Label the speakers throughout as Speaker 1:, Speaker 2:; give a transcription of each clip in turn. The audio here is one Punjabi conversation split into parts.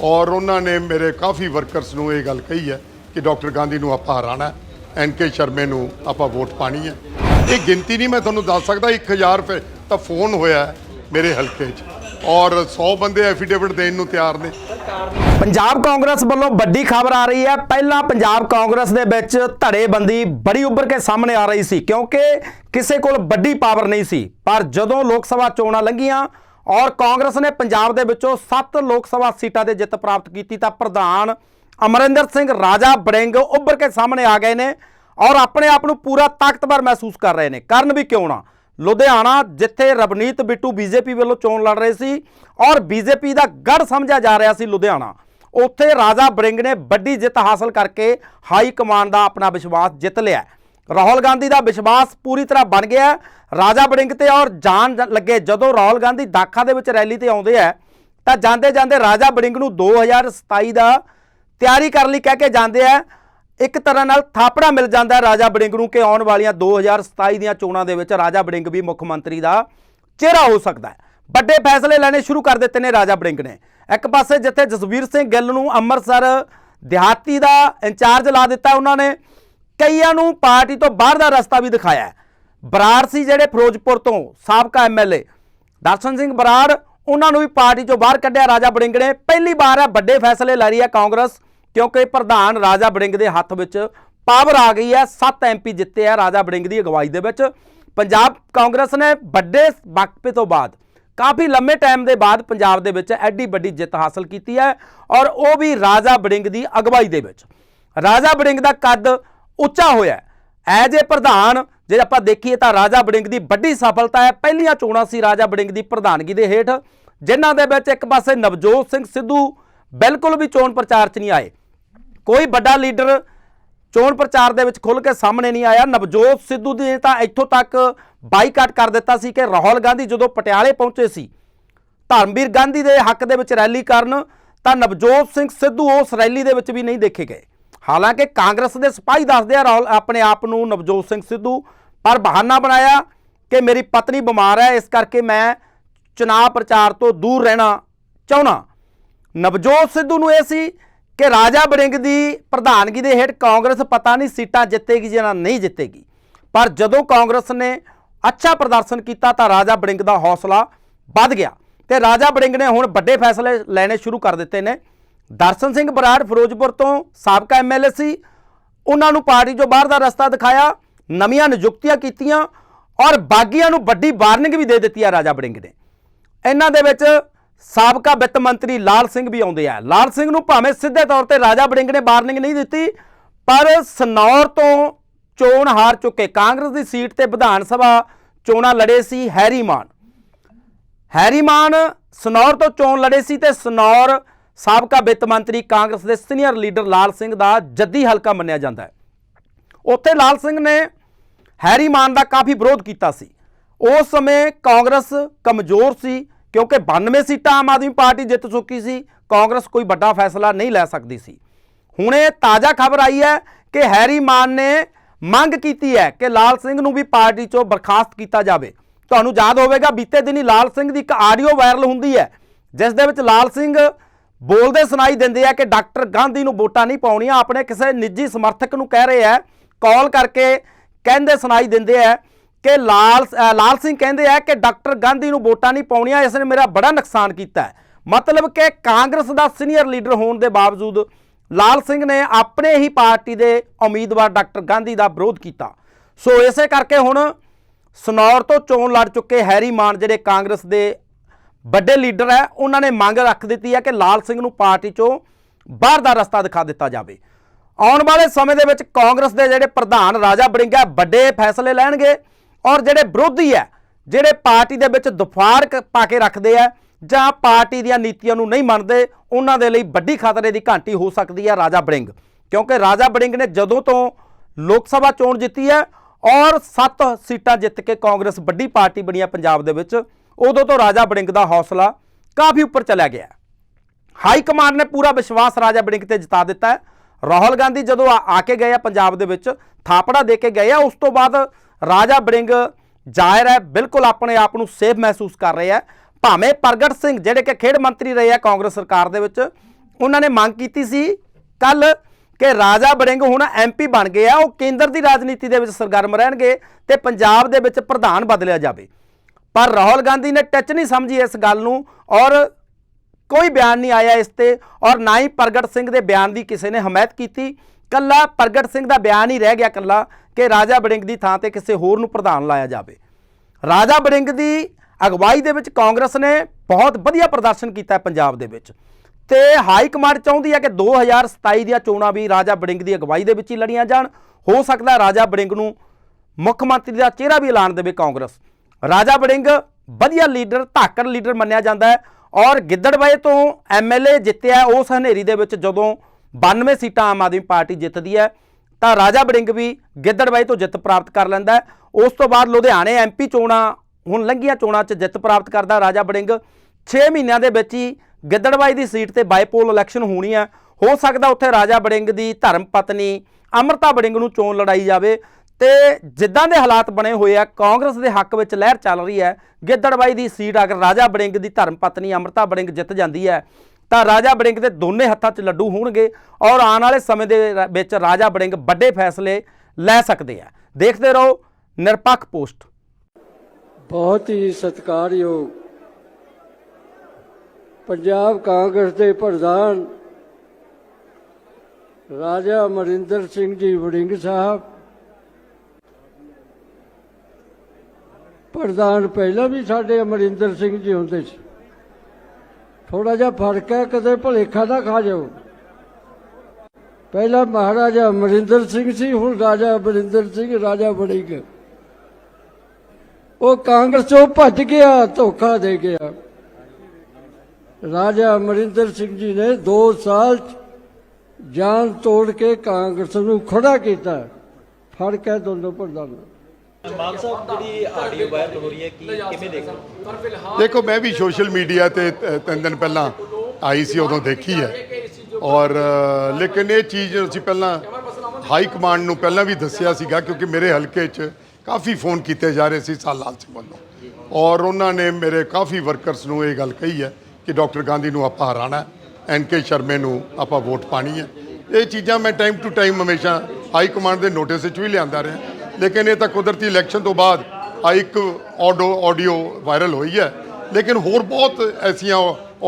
Speaker 1: ਔਰ ਉਹਨਾਂ ਨੇ ਮੇਰੇ ਕਾਫੀ ਵਰਕਰਸ ਨੂੰ ਇਹ ਗੱਲ ਕਹੀ ਹੈ ਕਿ ਡਾਕਟਰ ਗਾਂਧੀ ਨੂੰ ਆਪਾਂ ਹਰਾਣਾ ਐਨ ਕੇ ਸ਼ਰਮੇ ਨੂੰ ਆਪਾਂ ਵੋਟ ਪਾਣੀ ਹੈ। ਇਹ ਗਿਣਤੀ ਨਹੀਂ ਮੈਂ ਤੁਹਾਨੂੰ ਦੱਸ ਸਕਦਾ 1000 ਫਿਰ ਤਾਂ ਫੋਨ ਹੋਇਆ ਮੇਰੇ ਹਲਕੇ 'ਚ। ਔਰ 100 ਬੰਦੇ ਐਫੀਡੇਵਿਟ ਦੇਣ ਨੂੰ ਤਿਆਰ ਨੇ।
Speaker 2: ਪੰਜਾਬ ਕਾਂਗਰਸ ਵੱਲੋਂ ਵੱਡੀ ਖਬਰ ਆ ਰਹੀ ਹੈ। ਪਹਿਲਾਂ ਪੰਜਾਬ ਕਾਂਗਰਸ ਦੇ ਵਿੱਚ ਧੜੇਬੰਦੀ ਬੜੀ ਉੱਭਰ ਕੇ ਸਾਹਮਣੇ ਆ ਰਹੀ ਸੀ, ਕਿਉਂਕਿ ਕਿਸੇ ਕੋਲ ਵੱਡੀ ਪਾਵਰ ਨਹੀਂ ਸੀ। ਪਰ ਜਦੋਂ ਲੋਕ ਸਭਾ ਚੋਣਾਂ ਲੰਘੀਆਂ ਔਰ ਕਾਂਗਰਸ ਨੇ ਪੰਜਾਬ ਦੇ ਵਿੱਚੋਂ 7 ਲੋਕ ਸਭਾ ਸੀਟਾਂ ਤੇ ਜਿੱਤ ਪ੍ਰਾਪਤ ਕੀਤੀ ਤਾਂ ਪ੍ਰਧਾਨ ਅਮਰਿੰਦਰ ਸਿੰਘ, ਰਾਜਾ ਬੜਿੰਗ ਉੱਭਰ ਕੇ ਸਾਹਮਣੇ ਆ ਗਏ ਨੇ ਔਰ ਆਪਣੇ ਆਪ ਨੂੰ ਪੂਰਾ ਤਾਕਤਵਰ ਮਹਿਸੂਸ ਕਰ ਰਹੇ ਨੇ। ਕਾਰਨ ਵੀ ਕਿਉਂ ਨਾ? ਲੁਧਿਆਣਾ, ਜਿੱਥੇ ਰਵਨੀਤ ਬਿੱਟੂ ਬੀਜੇਪੀ ਵੱਲੋਂ ਚੋਣ ਲੜ ਰਹੇ ਸੀ ਔਰ ਬੀਜੇਪੀ ਦਾ ਗੜ ਸਮਝਿਆ ਜਾ ਰਿਹਾ ਸੀ ਲੁਧਿਆਣਾ। ਉੱਥੇ ਰਾਜਾ ਬੜਿੰਗ ਨੇ ਵੱਡੀ ਜਿੱਤ ਹਾਸਲ ਕਰਕੇ ਹਾਈ ਕਮਾਂਡ ਦਾ ਆਪਣਾ ਵਿਸ਼ਵਾਸ ਜਿੱਤ ਲਿਆ। ਰਾਹੁਲ ਗਾਂਧੀ ਦਾ ਵਿਸ਼ਵਾਸ ਪੂਰੀ ਤਰ੍ਹਾਂ ਬਣ ਗਿਆ ਰਾਜਾ ਬੜਿੰਗ ਤੇ ਔਰ ਜਾਣ ਲੱਗੇ, ਜਦੋਂ ਰਾਹੁਲ ਗਾਂਧੀ ਦਾਖਾ ਦੇ ਵਿੱਚ ਰੈਲੀ ਤੇ ਆਉਂਦੇ ਆ, ਤਾਂ ਜਾਂਦੇ ਜਾਂਦੇ ਰਾਜਾ ਬੜਿੰਗ ਨੂੰ 2027 ਦਾ ਤਿਆਰੀ ਕਰਨ ਲਈ ਕਹਿ ਕੇ ਜਾਂਦੇ ਆ। ਇੱਕ ਤਰ੍ਹਾਂ ਨਾਲ ਥਾਪੜਾ ਮਿਲ ਜਾਂਦਾ ਰਾਜਾ ਬੜਿੰਗ ਨੂੰ ਕਿ ਆਉਣ ਵਾਲੀਆਂ 2027 ਦੀਆਂ ਚੋਣਾਂ ਦੇ ਵਿੱਚ ਰਾਜਾ ਬੜਿੰਗ ਵੀ ਮੁੱਖ ਮੰਤਰੀ ਦਾ ਚਿਹਰਾ ਹੋ ਸਕਦਾ ਹੈ। ਵੱਡੇ ਫੈਸਲੇ ਲੈਣੇ ਸ਼ੁਰੂ ਕਰ ਦਿੱਤੇ ਨੇ ਰਾਜਾ ਬੜਿੰਗ ਨੇ। ਇੱਕ ਪਾਸੇ ਜਿੱਥੇ ਜਸਵੀਰ ਸਿੰਘ ਗਿੱਲ ਨੂੰ ਅੰਮ੍ਰਿਤਸਰ ਦਿਹਾਤੀ ਦਾ ਇੰਚਾਰਜ ਲਾ ਦਿੱਤਾ ਉਹਨਾਂ ਨੇ ਕਈਆਂ ਨੂੰ ਪਾਰਟੀ ਤੋਂ ਬਾਹਰ ਦਾ ਰਸਤਾ ਵੀ ਦਿਖਾਇਆ ਬਰਾੜ ਸੀ ਜਿਹੜੇ ਫਿਰੋਜ਼ਪੁਰ ਤੋਂ ਸਾਬਕਾ ਐਮਐਲਏ ਦਰਸ਼ਨ ਸਿੰਘ ਬਰਾੜ, ਉਹਨਾਂ ਨੂੰ ਵੀ ਪਾਰਟੀ 'ਚੋਂ ਬਾਹਰ ਕੱਢਿਆ ਰਾਜਾ ਬੜਿੰਗ ਨੇ। ਪਹਿਲੀ ਵਾਰ ਹੈ ਵੱਡੇ ਫੈਸਲੇ ਲੈ ਰਹੀ ਹੈ ਕਾਂਗਰਸ, ਕਿਉਂਕਿ ਪ੍ਰਧਾਨ ਰਾਜਾ ਬੜਿੰਗ ਦੇ ਹੱਥ ਵਿੱਚ ਪਾਵਰ ਆ ਗਈ ਹੈ। 7 ਐਮਪੀ ਜਿੱਤੇ ਆ ਰਾਜਾ ਬੜਿੰਗ ਦੀ ਅਗਵਾਈ ਦੇ ਵਿੱਚ। ਪੰਜਾਬ ਕਾਂਗਰਸ ਨੇ ਵੱਡੇ ਵਕਫੇ ਤੋਂ ਬਾਅਦ, ਕਾਫੀ ਲੰਮੇ ਟਾਈਮ ਦੇ ਬਾਅਦ ਪੰਜਾਬ ਦੇ ਵਿੱਚ ਐਡੀ ਵੱਡੀ ਜਿੱਤ ਹਾਸਲ ਕੀਤੀ ਹੈ ਔਰ ਉਹ ਵੀ ਰਾਜਾ ਬੜਿੰਗ ਦੀ ਅਗਵਾਈ ਦੇ ਵਿੱਚ। ਰਾਜਾ ਬੜਿੰਗ ਦਾ ਕੱਦ ਉੱਚਾ ਹੋਇਆ ਐਜ ਏ ਪ੍ਰਧਾਨ, ਜੇ ਆਪਾਂ ਦੇਖੀਏ ਤਾਂ ਰਾਜਾ ਬੜਿੰਗ ਦੀ ਵੱਡੀ ਸਫਲਤਾ ਹੈ। ਪਹਿਲੀਆਂ ਚੋਣਾਂ ਸੀ ਰਾਜਾ ਬੜਿੰਗ ਦੀ ਪ੍ਰਧਾਨਗੀ ਦੇ ਹੇਠ। ਜਿਨ੍ਹਾਂ ਦੇ ਵਿੱਚ ਇੱਕ ਪਾਸੇ ਨਵਜੋਤ ਸਿੰਘ ਸਿੱਧੂ ਬਿਲਕੁਲ ਵੀ ਚੋਣ ਪ੍ਰਚਾਰ 'ਚ ਨਹੀਂ ਆਏ। ਕੋਈ ਵੱਡਾ ਲੀਡਰ ਚੋਣ ਪ੍ਰਚਾਰ ਦੇ ਵਿੱਚ ਖੁੱਲ ਕੇ ਸਾਹਮਣੇ ਨਹੀਂ ਆਇਆ। ਨਵਜੋਤ ਸਿੱਧੂ ਦੀ ਤਾਂ ਇੱਥੋਂ ਤੱਕ ਬਾਈਕਾਟ ਕਰ ਦਿੱਤਾ ਸੀ ਕਿ ਰਾਹੁਲ ਗਾਂਧੀ ਜਦੋਂ ਪਟਿਆਲੇ ਪਹੁੰਚੇ ਸੀ, ਧਰਮਵੀਰ ਗਾਂਧੀ ਦੇ ਹੱਕ ਦੇ ਵਿੱਚ ਰੈਲੀ ਕਰਨ, ਤਾਂ ਨਵਜੋਤ ਸਿੰਘ ਸਿੱਧੂ ਉਸ ਰੈਲੀ ਦੇ ਵਿੱਚ ਵੀ ਨਹੀਂ ਦੇਖੇ ਗਏ। ਹਾਲਾਂਕਿ ਕਾਂਗਰਸ ਦੇ ਸਿਪਾਹੀ ਦੱਸਦੇ ਆ, ਰਾਹੁਲ, ਆਪਣੇ ਆਪ ਨੂੰ ਨਵਜੋਤ ਸਿੰਘ ਸਿੱਧੂ, ਪਰ ਬਹਾਨਾ ਬਣਾਇਆ ਕਿ ਮੇਰੀ ਪਤਨੀ ਬਿਮਾਰ ਹੈ, ਇਸ ਕਰਕੇ ਮੈਂ ਚੁਣਾਵ ਪ੍ਰਚਾਰ ਤੋਂ ਦੂਰ ਰਹਿਣਾ ਚਾਹੁੰਦਾ। ਨਵਜੋਤ ਸਿੱਧੂ ਨੂੰ ਇਹ ਸੀ ਕਿ ਰਾਜਾ ਬੜਿੰਗ ਦੀ ਪ੍ਰਧਾਨਗੀ ਦੇ ਹੇਠ ਕਾਂਗਰਸ ਪਤਾ ਨਹੀਂ ਸੀਟਾਂ ਜਿੱਤੇਗੀ ਜਾਂ ਨਹੀਂ ਜਿੱਤੇਗੀ। ਪਰ ਜਦੋਂ ਕਾਂਗਰਸ ਨੇ ਅੱਛਾ ਪ੍ਰਦਰਸ਼ਨ ਕੀਤਾ ਤਾਂ ਰਾਜਾ ਬੜਿੰਗ ਦਾ ਹੌਸਲਾ ਵੱਧ ਗਿਆ ਤੇ ਰਾਜਾ ਬੜਿੰਗ ਨੇ ਹੁਣ ਵੱਡੇ ਫੈਸਲੇ ਲੈਣੇ ਸ਼ੁਰੂ ਕਰ ਦਿੱਤੇ ਨੇ। ਦਰਸ਼ਨ ਸਿੰਘ ਬਰਾੜ ਫਿਰੋਜ਼ਪੁਰ ਤੋਂ ਸਾਬਕਾ ਐਮਐਲਏ ਸੀ। ਉਹਨਾਂ ਨੂੰ ਪਾਰਟੀ 'ਚੋਂ ਬਾਹਰ ਦਾ ਰਸਤਾ ਦਿਖਾਇਆ, ਨਵੀਆਂ ਨਿਯੁਕਤੀਆਂ ਕੀਤੀਆਂ ਔਰ ਬਾਗੀਆਂ ਨੂੰ ਵੱਡੀ ਵਾਰਨਿੰਗ ਵੀ ਦੇ ਦਿੱਤੀ ਆ ਰਾਜਾ ਬੜਿੰਗ ਨੇ। ਇਹਨਾਂ ਦੇ ਵਿੱਚ ਸਾਬਕਾ ਵਿੱਤ ਮੰਤਰੀ ਲਾਲ ਸਿੰਘ ਵੀ ਆਉਂਦੇ ਆ। ਲਾਲ ਸਿੰਘ ਨੂੰ ਭਾਵੇਂ ਸਿੱਧੇ ਤੌਰ ਤੇ ਰਾਜਾ ਬੜਿੰਗ ਨੇ ਵਾਰਨਿੰਗ ਨਹੀਂ ਦਿੱਤੀ, ਪਰ ਸਨੌਰ ਤੋਂ ਚੋਣ ਹਾਰ ਚੁੱਕੇ। ਕਾਂਗਰਸ ਦੀ ਸੀਟ ਤੇ ਵਿਧਾਨ ਸਭਾ ਚੋਣਾਂ ਲੜੇ ਸੀ ਹੈਰੀ ਮਾਨ। ਹੈਰੀ ਮਾਨ ਸਨੌਰ ਤੋਂ ਚੋਣ ਲੜੇ ਸੀ ਤੇ ਸਨੌਰ ਸਾਬਕਾ ਵਿੱਤ ਮੰਤਰੀ ਕਾਂਗਰਸ ਦੇ ਸੀਨੀਅਰ ਲੀਡਰ ਲਾਲ ਸਿੰਘ ਦਾ ਜੱਦੀ ਹਲਕਾ ਮੰਨਿਆ ਜਾਂਦਾ ਹੈ। ਉੱਥੇ ਲਾਲ ਸਿੰਘ ਨੇ ਹੈਰੀ ਮਾਨ ਦਾ ਕਾਫੀ ਵਿਰੋਧ ਕੀਤਾ ਸੀ। ਉਸ ਸਮੇਂ ਕਾਂਗਰਸ ਕਮਜ਼ੋਰ ਸੀ ਕਿਉਂਕਿ 92 ਸੀਟਾਂ ਆਮ ਆਦਮੀ ਪਾਰਟੀ ਜਿੱਤ ਚੁੱਕੀ ਸੀ, ਕਾਂਗਰਸ ਕੋਈ ਵੱਡਾ ਫੈਸਲਾ ਨਹੀਂ ਲੈ ਸਕਦੀ ਸੀ। ਹੁਣ ਇਹ ਤਾਜ਼ਾ ਖਬਰ ਆਈ ਹੈ ਕਿ ਹੈਰੀ ਮਾਨ ਨੇ ਮੰਗ ਕੀਤੀ ਹੈ ਕਿ ਲਾਲ ਸਿੰਘ ਨੂੰ ਵੀ ਪਾਰਟੀ ਚੋਂ ਬਰਖਾਸਤ ਕੀਤਾ ਜਾਵੇ। ਤੁਹਾਨੂੰ ਯਾਦ ਹੋਵੇਗਾ, ਬੀਤੇ ਦਿਨੀ ਲਾਲ ਸਿੰਘ ਦੀ ਇੱਕ ਆਡੀਓ ਵਾਇਰਲ ਹੁੰਦੀ ਹੈ, ਜਿਸ ਦੇ ਵਿੱਚ ਲਾਲ ਸਿੰਘ ਬੋਲਦੇ ਸੁਣਾਈ ਦਿੰਦੇ ਆ ਕਿ ਡਾਕਟਰ ਗਾਂਧੀ ਨੂੰ ਵੋਟਾਂ ਨਹੀਂ ਪਾਉਣੀਆਂ, ਆਪਣੇ ਕਿਸੇ ਨਿੱਜੀ ਸਮਰਥਕ ਨੂੰ ਕਹਿ ਰਹੇ ਆ, ਕਾਲ ਕਰਕੇ ਕਹਿੰਦੇ ਸੁਣਾਈ ਦਿੰਦੇ ਆ ਕਿ ਲਾਲ ਲਾਲ ਸਿੰਘ ਕਹਿੰਦੇ ਆ ਕਿ ਡਾਕਟਰ ਗਾਂਧੀ ਨੂੰ ਵੋਟਾਂ ਨਹੀਂ ਪਾਉਣੀਆਂ, ਇਸ ਨੇ ਮੇਰਾ ਬੜਾ ਨੁਕਸਾਨ ਕੀਤਾ ਮਤਲਬ ਕਿ ਕਾਂਗਰਸ ਦਾ ਸੀਨੀਅਰ ਲੀਡਰ ਹੋਣ ਦੇ ਬਾਵਜੂਦ ਲਾਲ ਸਿੰਘ ਨੇ ਆਪਣੇ ਹੀ ਪਾਰਟੀ ਦੇ ਉਮੀਦਵਾਰ ਡਾਕਟਰ ਗਾਂਧੀ ਦਾ ਵਿਰੋਧ ਕੀਤਾ। ਸੋ ਇਸੇ ਕਰਕੇ ਹੁਣ ਸਨੌਰ ਤੋਂ ਚੋਣ ਲੜ ਚੁੱਕੇ ਹੈਰੀ ਮਾਨ, ਜਿਹੜੇ ਕਾਂਗਰਸ ਦੇ ਵੱਡੇ ਲੀਡਰ ਹੈ, ਉਹਨਾਂ ਨੇ ਮੰਗ ਰੱਖ ਦਿੱਤੀ ਹੈ ਕਿ ਲਾਲ ਸਿੰਘ ਨੂੰ ਪਾਰਟੀ ਚੋਂ ਬਾਹਰ ਦਾ ਰਸਤਾ ਦਿਖਾ ਦਿੱਤਾ ਜਾਵੇ। ਆਉਣ ਵਾਲੇ ਸਮੇਂ ਦੇ ਵਿੱਚ ਕਾਂਗਰਸ ਦੇ ਜਿਹੜੇ ਪ੍ਰਧਾਨ ਰਾਜਾ ਬੜਿੰਗਾ ਵੱਡੇ ਫੈਸਲੇ ਲੈਣਗੇ ਔਰ ਜਿਹੜੇ ਵਿਰੋਧੀ ਹੈ, ਜਿਹੜੇ ਪਾਰਟੀ ਦੇ ਵਿੱਚ ਦੁਫਾਰ ਪਾ ਕੇ ਰੱਖਦੇ ਆ ਜਾਂ ਪਾਰਟੀ ਦੀਆਂ ਨੀਤੀਆਂ ਨੂੰ ਨਹੀਂ ਮੰਨਦੇ, ਉਹਨਾਂ ਦੇ ਲਈ ਵੱਡੀ ਖਤਰੇ ਦੀ ਘੰਟੀ ਹੋ ਸਕਦੀ ਹੈ ਰਾਜਾ ਬੜਿੰਗ। ਕਿਉਂਕਿ ਰਾਜਾ ਬੜਿੰਗ ਨੇ ਜਦੋਂ ਤੋਂ ਲੋਕ ਸਭਾ ਚੋਣ ਜਿੱਤੀ ਹੈ ਔਰ 7 ਸੀਟਾਂ ਜਿੱਤ ਕੇ ਕਾਂਗਰਸ ਵੱਡੀ ਪਾਰਟੀ ਬਣੀ ਹੈ ਪੰਜਾਬ ਦੇ ਵਿੱਚ ਉਦੋਂ ਤੋਂ ਰਾਜਾ ਬੜਿੰਗ ਦਾ ਹੌਸਲਾ ਕਾਫੀ ਉੱਪਰ ਚਲਾ ਗਿਆ। ਹਾਈ ਕਮਾਂਡ ਨੇ ਪੂਰਾ ਵਿਸ਼ਵਾਸ ਰਾਜਾ ਬੜਿੰਗ ਤੇ ਜਿਤਾ ਦਿੱਤਾ ਹੈ। ਰਾਹੁਲ ਗਾਂਧੀ ਜਦੋਂ ਆ ਆ ਕੇ ਗਏ ਆ ਪੰਜਾਬ ਦੇ ਵਿੱਚ, ਥਾਪੜਾ ਦੇ ਕੇ ਗਏ ਆ, ਉਸ ਤੋਂ ਬਾਅਦ ਰਾਜਾ ਬੜਿੰਗ ਜ਼ਾਹਿਰ ਹੈ, ਬਿਲਕੁਲ ਆਪਣੇ ਆਪ ਨੂੰ ਸੇਫ ਮਹਿਸੂਸ ਕਰ ਰਹੇ ਆ। ਭਾਵੇਂ ਪ੍ਰਗਟ ਸਿੰਘ ਜਿਹੜੇ ਕਿ ਖੇਡ ਮੰਤਰੀ ਰਹੇ ਆ ਕਾਂਗਰਸ ਸਰਕਾਰ ਦੇ ਵਿੱਚ, ਉਹਨਾਂ ਨੇ ਮੰਗ ਕੀਤੀ ਸੀ ਕੱਲ ਕਿ ਰਾਜਾ ਬੜਿੰਗ ਹੁਣ ਐਮਪੀ ਬਣ ਗਏ ਆ, ਉਹ ਕੇਂਦਰ ਦੀ ਰਾਜਨੀਤੀ ਦੇ ਵਿੱਚ ਸਰਗਰਮ ਰਹਿਣਗੇ ਤੇ ਪੰਜਾਬ ਦੇ ਵਿੱਚ ਪ੍ਰਧਾਨ ਬਦਲਿਆ ਜਾਵੇ। ਪਰ ਰਾਹੁਲ ਗਾਂਧੀ ਨੇ ਟੱਚ ਨਹੀਂ ਸਮਝੀ ਇਸ ਗੱਲ ਨੂੰ ਔਰ ਕੋਈ ਬਿਆਨ ਨਹੀਂ ਆਇਆ ਇਸ ਤੇ ਔਰ ਨਾ ਹੀ ਪ੍ਰਗਟ ਸਿੰਘ ਦੇ ਬਿਆਨ ਦੀ ਕਿਸੇ ਨੇ ਹਮਾਇਤ ਕੀਤੀ। ਕੱਲਾ ਪ੍ਰਗਟ ਸਿੰਘ ਦਾ ਬਿਆਨ ਹੀ ਰਹਿ ਗਿਆ ਕੱਲਾ ਕਿ ਰਾਜਾ ਬੜਿੰਗ ਦੀ ਥਾਂ ਤੇ ਕਿਸੇ ਹੋਰ ਨੂੰ ਪ੍ਰਧਾਨ ਲਾਇਆ ਜਾਵੇ। ਰਾਜਾ ਬੜਿੰਗ ਦੀ ਅਗਵਾਈ ਦੇ ਵਿੱਚ ਕਾਂਗਰਸ ਨੇ ਬਹੁਤ ਵਧੀਆ ਪ੍ਰਦਰਸ਼ਨ ਕੀਤਾ ਪੰਜਾਬ ਦੇ ਵਿੱਚ। ਤੇ ਹਾਈ ਕਮਾਂਡ ਚਾਹੁੰਦੀ ਹੈ ਕਿ 2027 ਦੀਆਂ ਚੋਣਾਂ ਵੀ ਰਾਜਾ ਬੜਿੰਗ ਦੀ ਅਗਵਾਈ ਦੇ ਵਿੱਚ ਹੀ ਲੜੀਆਂ ਜਾਣ। ਹੋ ਸਕਦਾ ਰਾਜਾ ਬੜਿੰਗ ਨੂੰ ਮੁੱਖ ਮੰਤਰੀ ਦਾ ਚਿਹਰਾ ਵੀ ਐਲਾਨ ਦੇਵੇ ਕਾਂਗਰਸ। ਰਾਜਾ ਬੜਿੰਗ ਵਧੀਆ ਲੀਡਰ, ਧਾਕੜ ਲੀਡਰ ਮੰਨਿਆ ਜਾਂਦਾ ਹੈ ਔਰ ਗਿੱਦੜਬਾਏ ਤੋਂ ਐਮਐਲਏ ਜਿੱਤਿਆ ਉਸ ਹਨੇਰੀ ਦੇ ਵਿੱਚ ਜਦੋਂ 92 ਸੀਟਾਂ ਆਮ ਆਦਮੀ ਪਾਰਟੀ ਜਿੱਤਦੀ ਹੈ, ਤਾਂ ਰਾਜਾ ਬੜਿੰਗ ਵੀ ਗਿੱਦੜਬਾਈ ਤੋਂ ਜਿੱਤ ਪ੍ਰਾਪਤ ਕਰ ਲੈਂਦਾ ਉਸ ਤੋਂ ਬਾਅਦ ਲੁਧਿਆਣੇ ਐਮਪੀ ਚੋਣਾਂ, ਹੁਣ ਲੰਘੀਆਂ ਚੋਣਾਂ 'ਚ ਜਿੱਤ ਪ੍ਰਾਪਤ ਕਰਦਾ ਰਾਜਾ ਬੜਿੰਗ 6 ਮਹੀਨਿਆਂ ਦੇ ਵਿੱਚ ਹੀ ਗਿੱਦੜਬਾਈ ਦੀ ਸੀਟ ਤੇ ਬਾਈਪੋਲ ਇਲੈਕਸ਼ਨ ਹੋਣੀ ਹੈ। ਹੋ ਸਕਦਾ ਉੱਥੇ ਰਾਜਾ ਬੜਿੰਗ ਦੀ ਧਰਮ ਪਤਨੀ ਅਮਰਤਾ ਬੜਿੰਗ ਨੂੰ ਚੋਣ ਲੜਾਈ ਜਾਵੇ। ਤੇ ਜਿੱਦਾਂ ਦੇ ਹਾਲਾਤ ਬਣੇ ਹੋਏ ਆ, ਕਾਂਗਰਸ ਦੇ ਹੱਕ ਵਿੱਚ ਲਹਿਰ ਚੱਲ ਰਹੀ ਹੈ। ਗਿੱਦੜਬਾਈ ਦੀ ਸੀਟ ਅਗਰ ਰਾਜਾ ਬੜਿੰਗ ਦੀ ਧਰਮ ਪਤਨੀ ਅਮਰਤਾ ਬੜਿੰਗ ਜਿੱਤ ਜਾਂਦੀ ਹੈ, ਤਾਂ ਰਾਜਾ ਬੜਿੰਗ ਦੇ ਦੋਨੇ ਹੱਥਾਂ 'ਚ ਲੱਡੂ ਹੋਣਗੇ ਔਰ ਆਉਣ ਵਾਲੇ ਸਮੇਂ ਦੇ ਵਿੱਚ ਰਾਜਾ ਬੜਿੰਗ ਵੱਡੇ ਫੈਸਲੇ ਲੈ ਸਕਦੇ ਆ। ਦੇਖਦੇ ਰਹੋ, ਨਿਰਪੱਖ ਪੋਸਟ।
Speaker 3: ਬਹੁਤ ਹੀ ਸਤਿਕਾਰਯੋਗ ਪੰਜਾਬ ਕਾਂਗਰਸ ਦੇ ਪ੍ਰਧਾਨ ਰਾਜਾ ਅਮਰਿੰਦਰ ਸਿੰਘ ਜੀ ਵੜਿੰਗ ਸਾਹਿਬ ਪ੍ਰਧਾਨ ਪਹਿਲਾਂ ਵੀ ਸਾਡੇ ਅਮਰਿੰਦਰ ਸਿੰਘ ਜੀ ਹੁੰਦੇ ਸੀ। ਥੋੜਾ ਜਿਹਾ ਫ਼ਰਕ ਹੈ, ਕਦੇ ਭੁਲੇਖਾ ਨਾ ਖਾ ਜਾਓ। ਪਹਿਲਾਂ ਮਹਾਰਾਜਾ ਅਮਰਿੰਦਰ ਸਿੰਘ ਸੀ, ਹੁਣ ਰਾਜਾ ਅਮਰਿੰਦਰ ਸਿੰਘ, ਰਾਜਾ ਵੜਿੰਗ ਉਹ ਕਾਂਗਰਸ ਚੋਂ ਭੱਜ ਗਿਆ, ਧੋਖਾ ਦੇ ਗਿਆ। ਰਾਜਾ ਅਮਰਿੰਦਰ ਸਿੰਘ ਜੀ ਨੇ 2 ਸਾਲ ਜਾਨ ਤੋੜ ਕੇ ਕਾਂਗਰਸ ਨੂੰ ਖੜਾ ਕੀਤਾ। ਫ਼ਰਕ ਹੈ ਦੋਨੋਂ ਪ੍ਰਧਾਨਾਂ
Speaker 4: ਮਾਨ ਸਾਹਿਬ ਜਿਹੜੀ ਆਡੀਓ ਵਾਇਰਲ ਹੋ ਰਹੀ ਹੈ ਕੀ ਕਿਵੇਂ ਦੇਖਦੇ ਹੋ?
Speaker 1: ਦੇਖੋ ਮੈਂ ਵੀ ਸੋਸ਼ਲ ਮੀਡੀਆ ਤੇ ਤ- ਤਿੰਨ ਦਿਨ ਪਹਿਲਾਂ ਆਈ ਸੀ ਉਦੋਂ ਦੇਖੀ ਹੈ। ਔਰ ਅ, ਲੇਕਿਨ ਇਹ ਚੀਜ਼ ਅਸੀਂ ਪਹਿਲਾਂ ਹਾਈ ਕਮਾਂਡ ਨੂੰ ਪਹਿਲਾਂ ਵੀ ਦੱਸਿਆ ਸੀਗਾ ਕਿਉਂਕਿ ਮੇਰੇ ਹਲਕੇ 'ਚ ਕਾਫੀ ਫੋਨ ਕੀਤੇ ਜਾ ਰਹੇ ਸੀ ਸਾਲਾਲ ਸਿੰਘ ਵੱਲੋਂ। ਔਰ ਉਹਨਾਂ ਨੇ ਮੇਰੇ ਕਾਫੀ ਵਰਕਰਸ ਨੂੰ ਇਹ ਗੱਲ ਕਹੀ ਹੈ ਕਿ ਡਾਕਟਰ ਗਾਂਧੀ ਨੂੰ ਆਪਾਂ ਹਰਾਣਾ ਐਨ ਕੇ ਸ਼ਰਮੇ ਨੂੰ ਆਪਾਂ ਵੋਟ ਪਾਣੀ ਹੈ। ਇਹ ਚੀਜ਼ਾਂ ਮੈਂ ਟਾਈਮ ਟੂ ਟਾਈਮ ਹਮੇਸ਼ਾ ਹਾਈ ਕਮਾਂਡ ਦੇ ਨੋਟਿਸ ਵਿੱਚ ਵੀ ਲਿਆਂਦਾ ਰਿਹਾ। ਲੇਕਿਨ ਇਹ ਤਾਂ ਕੁਦਰਤੀ ਇਲੈਕਸ਼ਨ ਤੋਂ ਬਾਅਦ ਆ ਇੱਕ ਆਡੋ ਆਡੀਓ ਵਾਇਰਲ ਹੋਈ ਹੈ। ਲੇਕਿਨ ਹੋਰ ਬਹੁਤ ਐਸੀਆਂ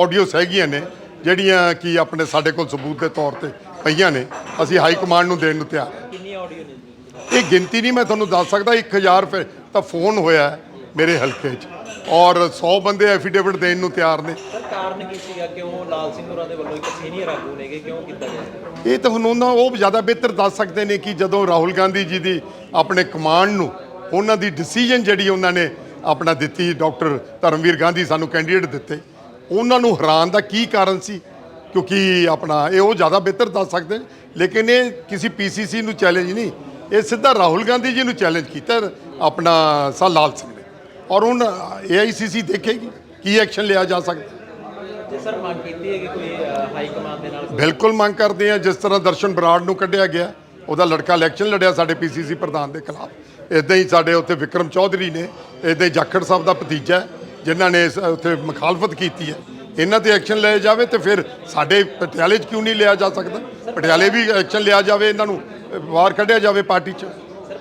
Speaker 1: ਆਡੀਓਸ ਹੈਗੀਆਂ ਨੇ ਜਿਹੜੀਆਂ ਕਿ ਆਪਣੇ ਸਾਡੇ ਕੋਲ ਸਬੂਤ ਦੇ ਤੌਰ ਤੇ ਪਈਆਂ ਨੇ। ਅਸੀਂ ਹਾਈ ਕਮਾਂਡ ਨੂੰ ਦੇਣ ਨੂੰ ਤਿਆਰ ਹਾਂ।
Speaker 4: ਕਿੰਨੀ ਆਡੀਓ ਨੇ ਜੀ?
Speaker 1: ਇਹ ਗਿਣਤੀ ਨਹੀਂ ਮੈਂ ਤੁਹਾਨੂੰ ਦੱਸ ਸਕਦਾ 1000 ਫਿਰ ਤਾਂ ਫੋਨ ਹੋਇਆ ਮੇਰੇ ਹਲਕੇ 'ਚ। ਔਰ 100 ਬੰਦੇ ਐਫੀਡੇਵਿਟ ਦੇਣ ਨੂੰ ਤਿਆਰ ਨੇ।
Speaker 4: ਸਰ ਕਾਰਨ ਕੀ ਸੀਗਾ? ਕਿਉਂ ਲਾਲ ਸਿੰਘ ਹੋਰਾਂ ਦੇ ਵੱਲੋਂ ਇੱਕ ਸੀਨੀਅਰ ਆਗੂ ਨੇਗੇ ਕਿਉਂ ਕੀਤਾ ਗਿਆ?
Speaker 1: ਇਹ ਤਾਂ ਹੁਣ ਉਹਨਾਂ ਉਹ ਜ਼ਿਆਦਾ ਬਿਹਤਰ ਦੱਸ ਸਕਦੇ ਨੇ ਕਿ ਜਦੋਂ ਰਾਹੁਲ ਗਾਂਧੀ ਜੀ ਦੀ ਆਪਣੇ ਕਮਾਂਡ ਨੂੰ ਉਹਨਾਂ ਦੀ ਡਿਸੀਜਨ ਜਿਹੜੀ ਉਹਨਾਂ ਨੇ ਆਪਣਾ ਦਿੱਤੀ ਡਾਕਟਰ ਧਰਮਵੀਰ ਗਾਂਧੀ ਸਾਨੂੰ ਕੈਂਡੀਡੇਟ ਦਿੱਤੇ ਉਹਨਾਂ ਨੂੰ ਹਰਾਨ ਦਾ ਕੀ ਕਾਰਨ ਸੀ? ਕਿਉਂਕਿ ਆਪਣਾ ਇਹ ਉਹ ਜ਼ਿਆਦਾ ਬਿਹਤਰ ਦੱਸ ਸਕਦੇ ਨੇ। ਲੇਕਿਨ ਇਹ ਕਿਸੇ ਪੀਸੀਸੀ ਨੂੰ ਚੈਲੰਜ ਨਹੀਂ ਇਹ ਸਿੱਧਾ ਰਾਹੁਲ ਗਾਂਧੀ ਜੀ ਨੂੰ ਚੈਲੰਜ ਕੀਤਾ ਆਪਣਾ ਸਾ ਲਾਲ ਸਿੰਘ ਔਰ ਹੁਣ ਏਆਈਸੀਸੀ ਦੇਖੇਗੀ ਕੀ ਐਕਸ਼ਨ ਲਿਆ ਜਾ ਸਕਦਾ।
Speaker 4: ਜੇ ਸਰ ਮੰਗ ਕੀਤੀ ਹੈ ਕਿ ਕੋਈ ਹਾਈ ਕਮਾਂਡ ਦੇ ਨਾਲ
Speaker 1: ਬਿਲਕੁਲ ਮੰਗ ਕਰਦੇ ਆ ਜਿਸ ਤਰ੍ਹਾਂ ਦਰਸ਼ਨ ਬਰਾੜ ਨੂੰ ਕੱਢਿਆ ਗਿਆ ਉਹਦਾ ਲੜਕਾ ਇਲੈਕਸ਼ਨ ਲੜਿਆ ਸਾਡੇ ਪੀਸੀਸੀ ਪ੍ਰਧਾਨ ਦੇ ਖਿਲਾਫ। ਇਦਾਂ ਹੀ ਸਾਡੇ ਉੱਥੇ ਵਿਕਰਮ ਚੌਧਰੀ ਨੇ ਇਦਾਂ ਹੀ ਜਾਖੜ ਸਾਹਿਬ ਦਾ ਭਤੀਜਾ ਜਿਨ੍ਹਾਂ ਨੇ ਉੱਥੇ ਮੁਖਾਲਫਤ ਕੀਤੀ ਹੈ। ਇਹਨਾਂ ਤੇ ਐਕਸ਼ਨ ਲਿਆ ਜਾਵੇ ਤੇ ਫਿਰ ਸਾਡੇ ਪਟਿਆਲੇ 'ਚ ਕਿਉਂ ਨਹੀਂ ਲਿਆ ਜਾ ਸਕਦਾ? ਪਟਿਆਲੇ ਵੀ ਐਕਸ਼ਨ ਲਿਆ ਜਾਵੇ ਇਹਨਾਂ ਨੂੰ ਬਾਹਰ ਕੱਢਿਆ ਜਾਵੇ ਪਾਰਟੀ 'ਚ।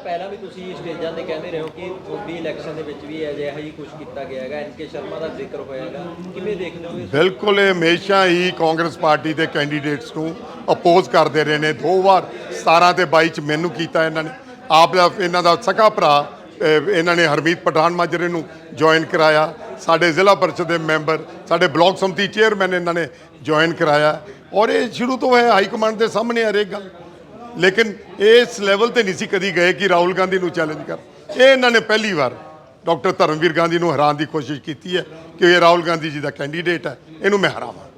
Speaker 4: ਪਹਿਲਾਂ ਵੀ ਤੁਸੀਂ ਸਟੇਜਾਂ ਤੇ ਕਹਿੰਦੇ ਰਹੇ ਹੋ ਕਿ ਤੁਹਾਡੀ ਇਲੈਕਸ਼ਨ ਦੇ ਵਿੱਚ ਵੀ ਅਜਿਹਾ ਹੀ ਕੁਝ ਕੀਤਾ ਗਿਆ ਹੈਗਾ ਐਨਕੇ ਸ਼ਰਮਾ ਦਾ ਜ਼ਿਕਰ ਹੋਇਆਗਾ ਕਿਵੇਂ ਦੇਖਦੇ ਹੋ
Speaker 1: ਬਿਲਕੁਲ, ਇਹ ਹਮੇਸ਼ਾ ਹੀ ਕਾਂਗਰਸ ਪਾਰਟੀ ਦੇ ਕੈਂਡੀਡੇਟਸ ਨੂੰ ਅਪੋਜ਼ ਕਰਦੇ ਰਹੇ ਨੇ। ਦੋ ਵਾਰ 17 ਤੇ 22 ਚ ਮੈਨੂੰ ਕੀਤਾ ਇਹਨਾਂ ਨੇ। ਆਪ ਦਾ, ਇਹਨਾਂ ਦਾ ਸਕਾ ਭਰਾ ਇਹਨਾਂ ਨੇ ਹਰਮੀਤ ਪਠਾਨ ਮਾਜਰੇ ਨੂੰ ਜੁਆਇਨ ਕਰਾਇਆ। ਸਾਡੇ ਜ਼ਿਲ੍ਹਾ ਪਰਿਸ਼ਦ ਦੇ ਮੈਂਬਰ, ਸਾਡੇ ਬਲਾਕ ਸਮਤੀ ਚੇਅਰਮੈਨ ਇਹਨਾਂ ਨੇ ਜੁਆਇਨ ਕਰਾਇਆ। ਔਰ ਇਹ ਸ਼ੁਰੂ ਤੋਂ ਹੈ ਹਾਈ ਕਮਾਂਡ ਦੇ ਸਾਹਮਣੇ ਹਰੇਕ ਗੱਲ। ਲੇਕਿਨ ਇਸ ਲੈਵਲ ਤੇ ਨਹੀਂ ਸੀ ਕਦੀ ਗਏ ਕਿ ਰਾਹੁਲ ਗਾਂਧੀ ਨੂੰ ਚੈਲੰਜ ਕਰ ਇਹ ਇਹਨਾਂ ਨੇ ਪਹਿਲੀ ਵਾਰ ਡਾਕਟਰ ਧਰਮਵੀਰ ਗਾਂਧੀ ਨੂੰ ਹਰਾਉਣ ਦੀ ਕੋਸ਼ਿਸ਼ ਕੀਤੀ ਹੈ ਕਿ ਇਹ ਰਾਹੁਲ ਗਾਂਧੀ ਜੀ ਦਾ ਕੈਂਡੀਡੇਟ ਹੈ। ਇਹਨੂੰ ਮੈਂ ਹਰਾਵਾਂ।